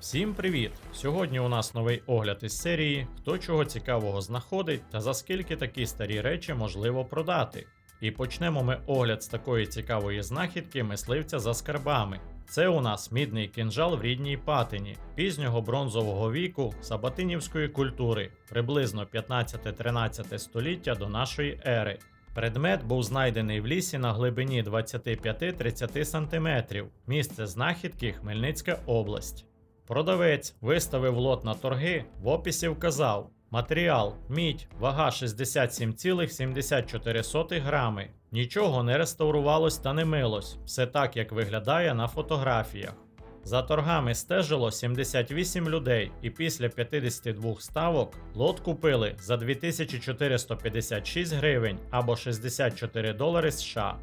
Всім привіт! Сьогодні у нас новий огляд із серії Хто чого цікавого знаходить та за скільки такі старі речі можливо продати. І почнемо ми огляд з такої цікавої знахідки мисливця за скарбами. Це у нас мідний кинжал в рідній патині пізнього бронзового віку сабатинівської культури, приблизно 15-13 століття до нашої ери. Предмет був знайдений в лісі на глибині 25-30 см. Місце знахідки Хмельницька область. Продавець виставив лот на торги, в описі вказав. Матеріал мідь, вага 67,74 грами. Нічого не реставрувалось та не милось, все так, як виглядає на фотографіях. За торгами стежило 78 людей, і після 52 ставок лот купили за 2456 гривень або 64 долари США.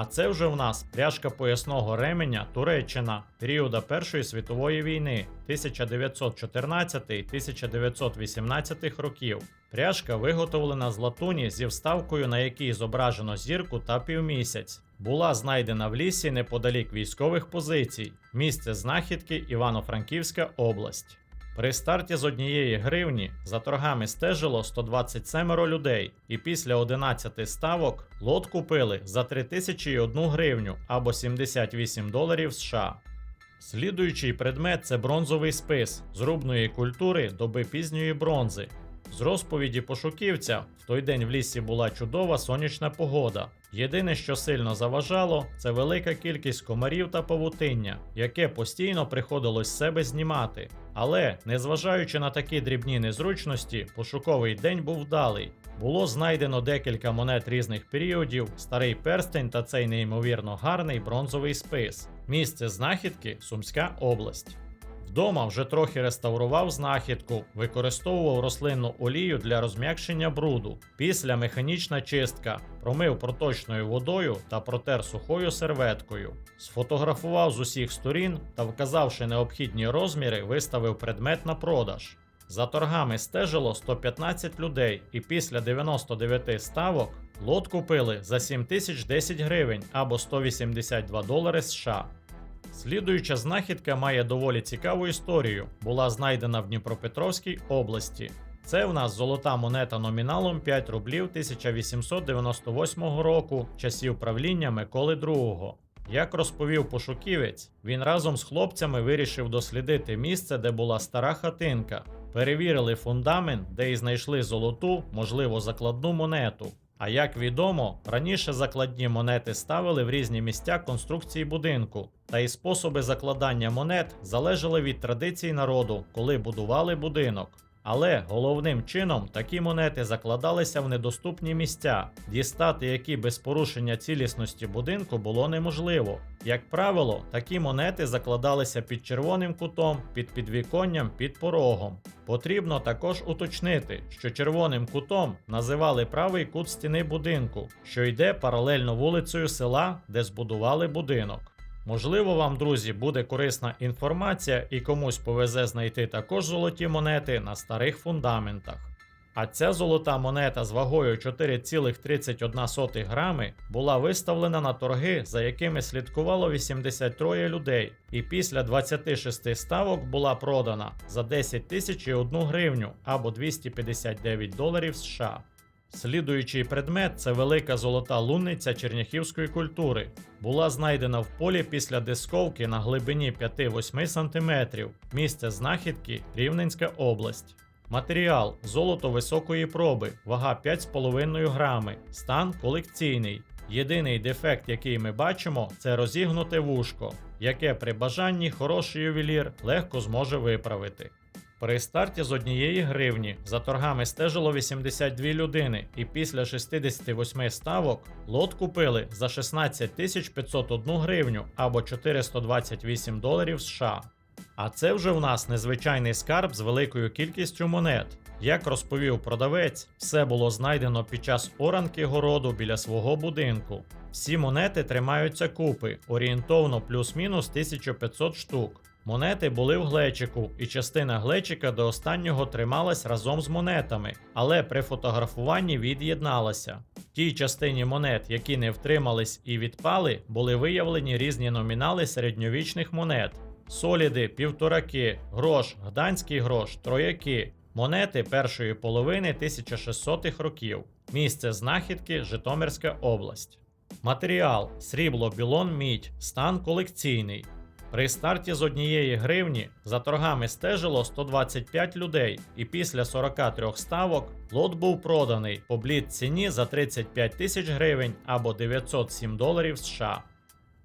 А це вже в нас пряжка поясного ременя Туреччина періода Першої світової війни 1914-1918 років. Пряжка виготовлена з латуні зі вставкою, на якій зображено зірку та півмісяць. Була знайдена в лісі неподалік військових позицій. Місце знахідки Івано-Франківська область. При старті з однієї гривні за торгами стежило 127 людей, і після 11 ставок лот купили за 3001 гривню або 78 доларів США. Слідуючий предмет це бронзовий спис зрубної культури доби пізньої бронзи. З розповіді пошуківця, в той день в лісі була чудова сонячна погода. Єдине, що сильно заважало, це велика кількість комарів та павутиння, яке постійно приходилось з себе знімати. Але, незважаючи на такі дрібні незручності, пошуковий день був вдалий. Було знайдено декілька монет різних періодів, старий перстень та цей неймовірно гарний бронзовий спис. Місце знахідки Сумська область. Вдома вже трохи реставрував знахідку, використовував рослинну олію для розм'якшення бруду. Після механічна чистка промив проточною водою та протер сухою серветкою. Сфотографував з усіх сторін та, вказавши необхідні розміри, виставив предмет на продаж. За торгами стежило 115 людей, і після 99 ставок лот купили за 7010 гривень або 182 долари США. Слідуюча знахідка має доволі цікаву історію. Була знайдена в Дніпропетровській області. Це в нас золота монета номіналом 5 рублів 1898 року, часів правління Миколи II. Як розповів пошуківець, він разом з хлопцями вирішив дослідити місце, де була стара хатинка. Перевірили фундамент, де і знайшли золоту, можливо, закладну монету. А як відомо, раніше закладні монети ставили в різні місця конструкції будинку, та і способи закладання монет залежали від традицій народу, коли будували будинок. Але головним чином такі монети закладалися в недоступні місця, дістати які без порушення цілісності будинку було неможливо. Як правило, такі монети закладалися під червоним кутом, під підвіконням, під порогом. Потрібно також уточнити, що червоним кутом називали правий кут стіни будинку, що йде паралельно вулицею села, де збудували будинок. Можливо, вам, друзі, буде корисна інформація і комусь повезе знайти також золоті монети на старих фундаментах. А ця золота монета з вагою 4,31 грами була виставлена на торги, за якими слідкувало 83 людей, і після 26 ставок була продана за 10 тисяч і 1 гривню або 259 доларів США. Слідуючий предмет це велика золота лунниця черняхівської культури. Була знайдена в полі після дисковки на глибині 5-8 см. Місце знахідки Рівненська область. Матеріал золото високої проби, вага 5,5 грами, стан колекційний. Єдиний дефект, який ми бачимо, це розігнуте вушко, яке при бажанні хороший ювелір легко зможе виправити. При старті з однієї гривні за торгами стежило 82 людини, і після 68 ставок лот купили за 16 тисяч 501 гривню або 428 доларів США. А це вже в нас незвичайний скарб з великою кількістю монет. Як розповів продавець, все було знайдено під час оранки городу біля свого будинку. Всі монети тримаються купи, орієнтовно плюс-мінус 1500 штук. Монети були в глечику, і частина глечика до останнього трималась разом з монетами, але при фотографуванні від'єдналася. В тій частині монет, які не втримались і відпали, були виявлені різні номінали середньовічних монет. соліди, півтораки, грош, гданський грош, трояки, монети першої половини 1600-х років. Місце знахідки Житомирська область. Матеріал срібло, білон, мідь, стан колекційний. При старті з однієї гривні за торгами стежило 125 людей, і після 43 ставок лот був проданий по блід ціні за 35 тисяч гривень або 907 доларів США.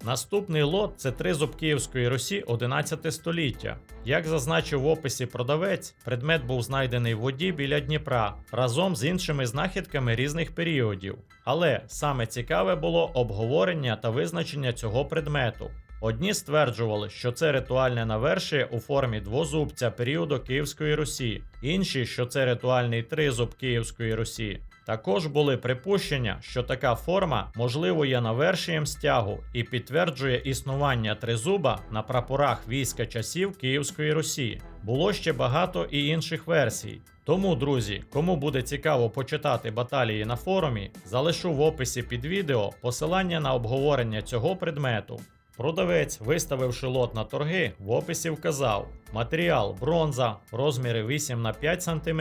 Наступний лот це тризуб Київської Русі 11 століття. Як зазначив в описі продавець, предмет був знайдений в воді біля Дніпра разом з іншими знахідками різних періодів. Але саме цікаве було обговорення та визначення цього предмету. Одні стверджували, що це ритуальне навершие у формі двозубця періоду Київської Русі, інші, що це ритуальний тризуб Київської Русі. Також були припущення, що така форма можливо є навершієм стягу і підтверджує існування тризуба на прапорах війська часів Київської Русі. Було ще багато і інших версій. Тому, друзі, кому буде цікаво почитати баталії на форумі, залишу в описі під відео посилання на обговорення цього предмету. Продавець, виставивши лот на торги, в описі вказав: матеріал бронза, розміри 8 на 5 см,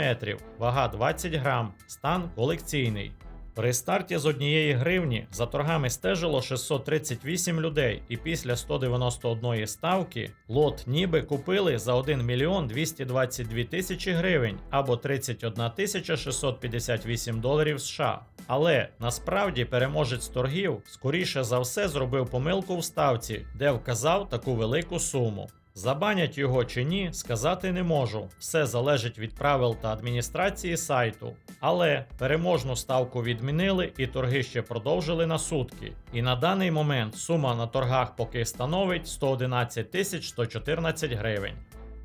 вага 20 грам, стан колекційний. При старті з однієї гривні за торгами стежило 638 людей, і після 191 ставки лот ніби купили за 1 мільйон 222 тисячі гривень або 31 тисяча 658 доларів США. Але насправді переможець торгів скоріше за все зробив помилку в ставці, де вказав таку велику суму. Забанять його чи ні, сказати не можу. Все залежить від правил та адміністрації сайту. Але переможну ставку відмінили і торги ще продовжили на сутки. І на даний момент сума на торгах поки становить 111 тисяч 114 гривень.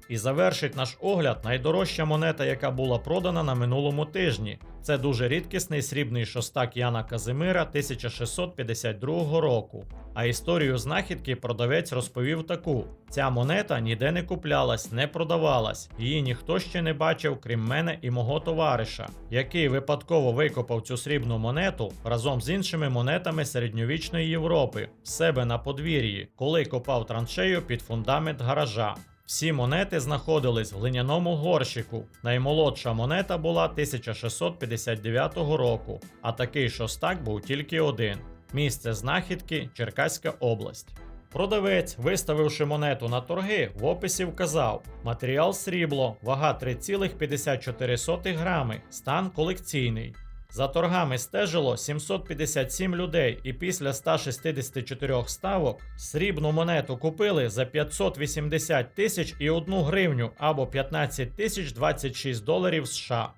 І завершить наш огляд найдорожча монета, яка була продана на минулому тижні. Це дуже рідкісний срібний шостак Яна Казимира 1652 року. А історію знахідки продавець розповів таку: ця монета ніде не куплялась, не продавалась, її ніхто ще не бачив, крім мене і мого товариша, який випадково викопав цю срібну монету разом з іншими монетами середньовічної Європи в себе на подвір'ї, коли копав траншею під фундамент гаража. Всі монети знаходились в глиняному горщику. Наймолодша монета була 1659 року, а такий шостак був тільки один. Місце знахідки Черкаська область. Продавець, виставивши монету на торги, в описі вказав: матеріал срібло, вага 3,54 грами, стан колекційний. За торгами стежило 757 людей, і після 164 ставок срібну монету купили за 580 тисяч і 1 гривню або 15 тисяч 26 доларів США.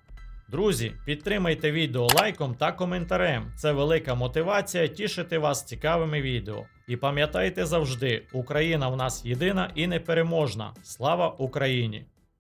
Друзі, підтримайте відео лайком та коментарем. Це велика мотивація тішити вас цікавими відео. І пам'ятайте завжди, Україна в нас єдина і непереможна. Слава Україні!